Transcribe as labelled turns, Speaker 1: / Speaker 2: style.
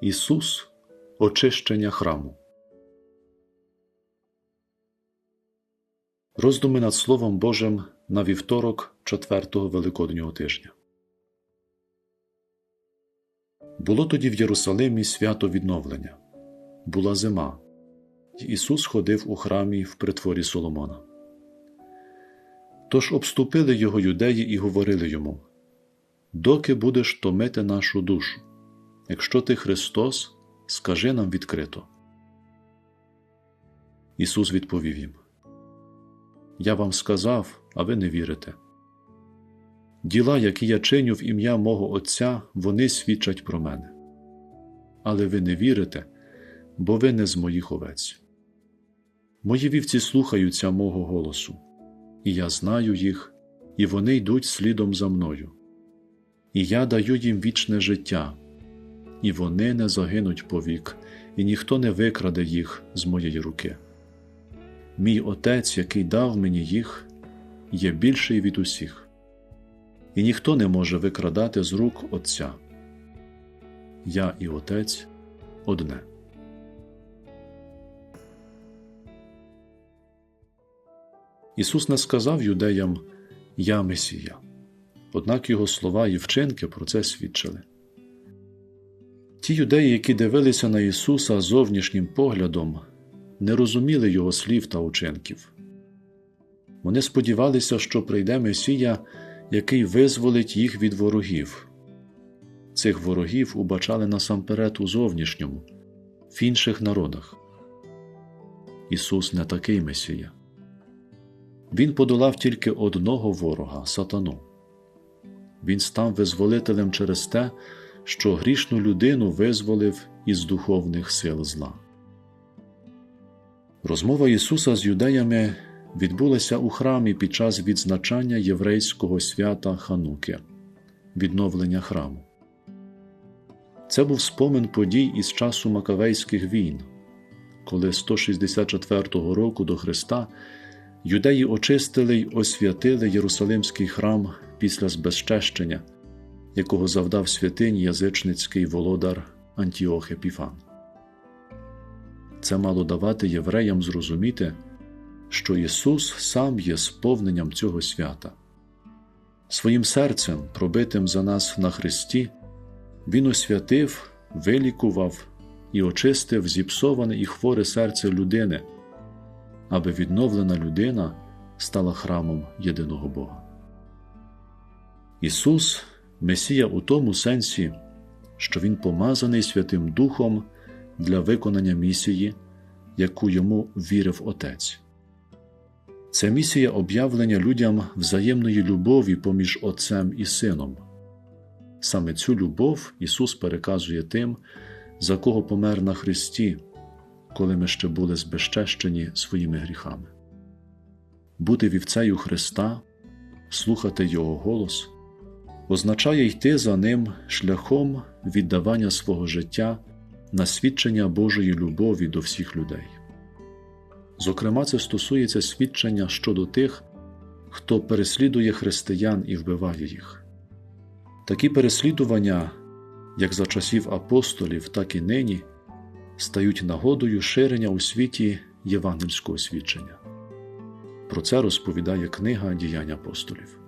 Speaker 1: Ісус очищення храму. Роздуми над Словом Божим на вівторок четвертого Великоднього тижня. Було тоді в Єрусалимі свято відновлення. Була зима, і Ісус ходив у храмі в притворі Соломона. Тож обступили його юдеї і говорили йому: Доки будеш томити нашу душу? Якщо ти Христос, скажи нам відкрито. Ісус відповів їм: Я вам сказав, а ви не вірите. Діла, які я чиню в ім'я мого Отця, вони свідчать про мене. Але ви не вірите, бо ви не з моїх овець. Мої вівці слухаються мого голосу, і я знаю їх, і вони йдуть слідом за мною. І я даю їм вічне життя, і вони не загинуть повік, і ніхто не викраде їх з моєї руки. Мій Отець, який дав мені їх, є більший від усіх, і ніхто не може викрадати з рук Отця. Я і Отець одне. Ісус не сказав юдеям Я Месія, однак Його слова і вчинки про це свідчили. Ті юдеї, які дивилися на Ісуса зовнішнім поглядом, не розуміли Його слів та учинків. Вони сподівалися, що прийде Месія, який визволить їх від ворогів. Цих ворогів убачали насамперед у зовнішньому, в інших народах. Ісус не такий Месія. Він подолав тільки одного ворога сатану. Він став визволителем через те, що грішну людину визволив із духовних сил зла. Розмова Ісуса з юдеями відбулася у храмі під час відзначання єврейського свята Хануки відновлення храму. Це був спомин подій із часу Макавейських війн, коли 164 року до Христа юдеї очистили й освятили Єрусалимський храм після збезчещення, якого завдав святині язичницький володар Антіох Епіфан. Це мало давати євреям зрозуміти, що Ісус сам є сповненням цього свята. Своїм серцем, пробитим за нас на Христі, Він освятив, вилікував і очистив зіпсоване і хворе серце людини, аби відновлена людина стала храмом єдиного Бога. Ісус Месія у тому сенсі, що Він помазаний Святим Духом для виконання місії, яку йому вірив Отець. Це місія об'явлення людям взаємної любові поміж Отцем і Сином. Саме цю любов Ісус переказує тим, за кого помер на Христі, коли ми ще були збезчещені своїми гріхами. Бути вівцею Христа, слухати Його голос означає йти за Ним шляхом віддавання свого життя на свідчення Божої любові до всіх людей. Зокрема, це стосується свідчення щодо тих, хто переслідує християн і вбиває їх. Такі переслідування, як за часів апостолів, так і нині, стають нагодою ширення у світі євангельського свідчення. Про це розповідає книга діянь апостолів.